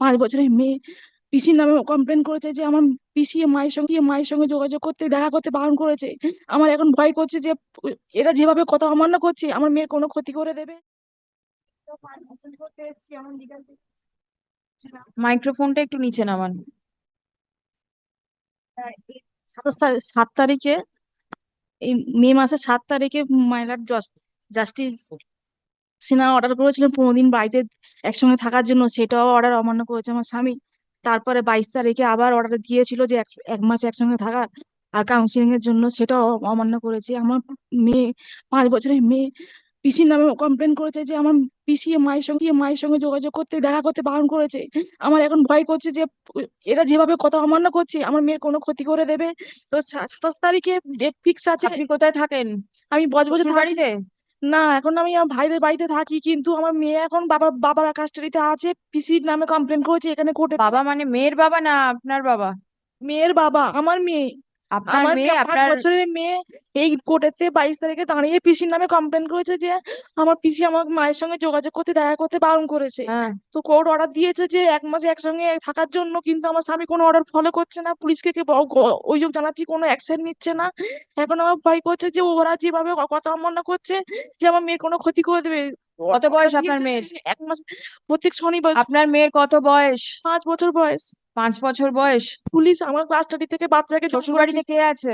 পাঁচ বছরের মেয়ে। পিসির নামে কমপ্লেন করেছে যে আমার পিসি মায়ের সঙ্গে মায়ের সঙ্গে যোগাযোগ করতে দেখা করতে বারণ করেছে। আমার এখন ভয় করছে যে এরা যেভাবে কথা অমান্য করছে আমার মেয়ের কোনো ক্ষতি করে দেবে? মাইক্রোফোনটা একটু নিচে নামান। সাত তারিখে এই মে মাসের সাত তারিখে মাইলার জাস্টিস সিনহা অর্ডার করেছিলেন পনেরো দিন বাড়িতে একসঙ্গে থাকার জন্য সেটাও অর্ডার অমান্য করেছে আমার স্বামী। তারপরে বাইশ তারিখে আবার অর্ডার দিয়েছিল যে এক মাস একসঙ্গে থাকার আর কাউন্সিলিং এর জন্য সেটাও অমান্য করেছে। আমার মেয়ে পাঁচ বছরের মেয়ে পিসির নামে কমপ্লেন করেছে যে আমার পিসি মায়ের সঙ্গে মায়ের সঙ্গে যোগাযোগ করতে দেখা করতে বারণ করেছে। আমার এখন ভয় করছে যে এরা যেভাবে কথা অমান্য করছে আমার মেয়ের কোনো ক্ষতি করে দেবে। তো সাতাশ তারিখে ডেট ফিক্স আছে। আপনি কোথায় থাকেন? আমি বজবজে বাড়িতে না এখন আমি আমার ভাইদের বাড়িতে থাকি কিন্তু আমার মেয়ে এখন বাবা বাবার কাস্টাডিতে আছে পিসির নামে কমপ্লেন করেছে এখানে কোর্টে বাবা মানে মেয়ের বাবা না আপনার বাবা? মেয়ের বাবা আমার মেয়ে। আপনার আমার মেয়ে আপনার বছরের মেয়ে এই কোর্টেতে বাইশ তারিখে দাঁড়িয়ে পিসির নামে কমপ্লেন করেছে যে আমার পিসি আমার মায়ের সঙ্গে যোগাযোগ করতে দেখা করতে বারণ করেছে। হ্যাঁ। তো কোর্ট অর্ডার দিয়েছে যে এক মাসে একসঙ্গে থাকার জন্য কিন্তু আমার স্বামী কোনো অর্ডার ফলো করছে না। পুলিশকে অভিযোগ জানাচ্ছি কোনো অ্যাকশন নিচ্ছে না। এখন আমার ভয় করছে যে ওরা যেভাবে কথা অমান্য করছে যে আমার মেয়ের কোনো ক্ষতি করে দেবে। কত বয়স আপনার মেয়ের? এক মাস প্রত্যেক শনিবার। আপনার মেয়ের কত বয়স? পাঁচ বছর বয়স। পাঁচ বছর বয়স? পুলিশ আমার কাস্টাডি থেকে বাচ্চাকে শ্বশুর বাড়িতে কে আছে?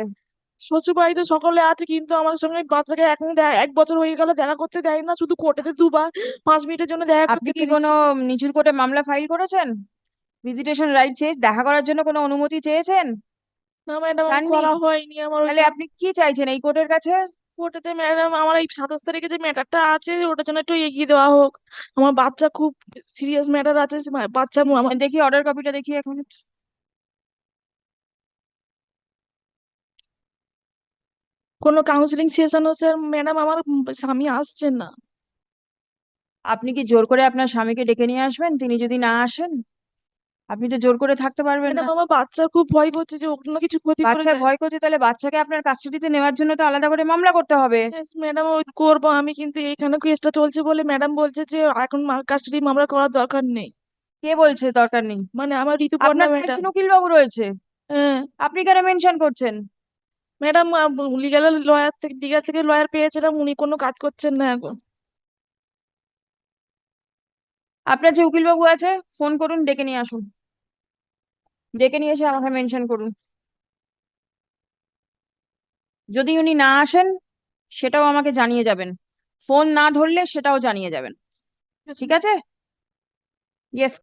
শ্বশুর বাড়িতে সকলে আছে কিন্তু আমার সঙ্গে বাচ্চাকে এখন এক বছর হয়ে গেল দেখা করতে দেয় না শুধু কোর্টেতে দুবার। পাঁচ মিনিটের জন্য দেখা আপনি করতে কি কোনো নিচুর কোর্টে মামলা ফাইল করেছেন? ভিজিটেশন রাইট চেয়ে দেখা করার জন্য কোনো অনুমতি চেয়েছেন? না ম্যাডাম? করা হয়নি আমার তাহলে আপনি কি চাইছেন এই কোর্টের কাছে? কোর্টেতে ম্যাডাম আমার এই সাতাশ তারিখে যে ম্যাটারটা আছে, ওটার জন্য একটু এগিয়ে দেওয়া হোক। আমার বাচ্চা খুব সিরিয়াস ম্যাটার আছে বাচ্চা আমার দেখি অর্ডার কপিটা দেখি এখন। কোনো কাউন্সিলিং সেশন স্যার ম্যাডাম আমার স্বামী আসছেন না। আপনি কি জোর করে আপনার স্বামীকে ডেকে নিয়ে আসবেন? তিনি যদি না আসেন? আপনি তো জোর করে থাকতে পারবেন না। আমার বাচ্চা খুব ভয় করছে যে ওর কোনো কিছু ক্ষতি করে বাচ্চা ভয় করছে তাহলে বাচ্চাকে আপনার কাস্টাডিতে নেওয়ার জন্য তো আলাদা করে মামলা করতে হবে। ম্যাডাম ওই করব আমি কিন্তু। এখানে কেসটা চলছে বলে ম্যাডাম বলছে যে এখন কাস্টাডি মামলা করার দরকার নেই। কে বলছে দরকার নেই? মানে আমার ঋতুপর্ণা আপনার ম্যাডাম একজন উকিল বাবু রয়েছে। হ্যাঁ। আপনি কেন মেনশন করছেন? ম্যাডাম লিগাল লয়ার থেকে লিগাল থেকে লয়ার পেয়েছিলাম উনি কোনো কাজ করছেন না এখন। আপনার যে উকিল বাবু আছে ফোন করুন ডেকে নিয়ে আসুন। ডেকে নিয়ে এসে আমাকে মেনশন করুন। যদি উনি না আসেন সেটাও আমাকে জানিয়ে যাবেন। ফোন না ধরলে সেটাও জানিয়ে যাবেন। ঠিক আছে? ইয়েস